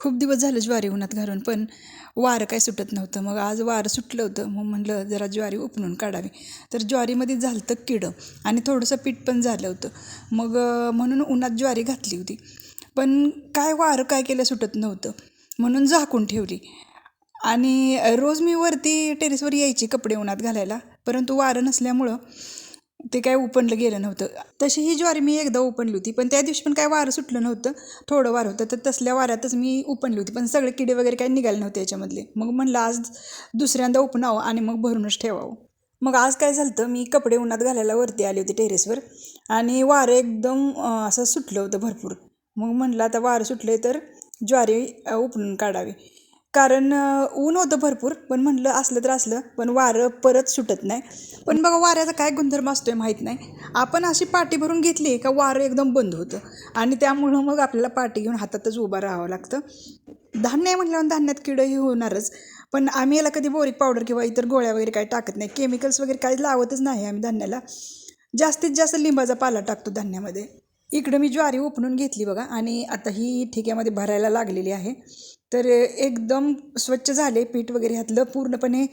खूप दिवस झालं ज्वारी उन्हात घालून पण वारं काय सुटत नव्हतं. मग आज वारं सुटलं होतं मग म्हणलं जरा ज्वारी उपणून काढावी. तर ज्वारीमध्ये झालं तर किडं आणि थोडंसं पीठ पण झालं होतं. मग म्हणून उन्हात ज्वारी घातली होती. पण काय वारं काय केलं सुटत नव्हतं म्हणून झाकून ठेवली. आणि रोज मी वरती टेरेसवर यायची कपडे उन्हात घालायला परंतु वारं नसल्यामुळं ते काय उपणलं गेलं नव्हतं. तशी ही ज्वारी मी एकदा उपणली होती पण त्या दिवशी पण काय वारं सुटलं नव्हतं. थोडं वारं होतं तर तसल्या वाऱ्यातच मी उपणली होती पण सगळे किडे वगैरे काही निघाले नव्हते याच्यामधले. मग म्हणलं आज दुसऱ्यांदा उपणावं आणि मग भरूनच ठेवावं. मग आज काय झालं होतं मी कपडे उन्हात घालायला वरती आले होते टेरेसवर आणि वारं एकदम असं सुटलं होतं भरपूर. मग म्हणलं आता वारं सुटले तर ज्वारी उपणून काढावी. कारण ऊन होतं भरपूर पण म्हणलं असलं तर असलं पण वारं परत सुटत नाही. पण बघा वाऱ्याचा काय गुणधर्म असतो आहे माहीत नाही. आपण अशी पाटी भरून घेतली का वारं एकदम बंद होतं. आणि त्यामुळं मग आपल्याला पाटी घेऊन हातातच उभं राहावं लागतं. धान्य आहे म्हटल्यावर धान्यात किडंही होणारच. पण आम्ही याला कधी बोरिक पावडर किंवा इतर गोळ्या वगैरे काही टाकत नाही. केमिकल्स वगैरे काही लावतच नाही आम्ही धान्याला. जास्तीत जास्त लिंबाचा पाला टाकतो धान्यामध्ये. इकडं मी ज्वारी उपणून घेतली बघा आणि आता ही ठिक्यामध्ये भरायला लागलेली आहे. तर एकदम स्वच्छ झाले पीठ वगैरे ह्यातलं पूर्णपणे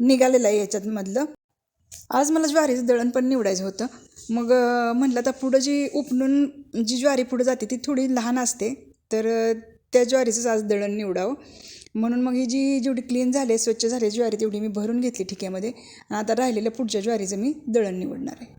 निघालेलं आहे याच्यातमधलं. आज मला ज्वारीचं दळण पण निवडायचं होतं. मग म्हटलं म्हणलं पुढं जी उपणून जी ज्वारी पुढं जाते ती थोडी लहान असते तर त्या ज्वारीचंच आज दळण निवडावं. म्हणून मग ही जी जेवढी क्लीन झाली स्वच्छ झाली ज्वारी तेवढी मी भरून घेतली ठिक्यामध्ये. आता राहिलेल्या पुढच्या ज्वारीचं मी दळण निवडणार आहे.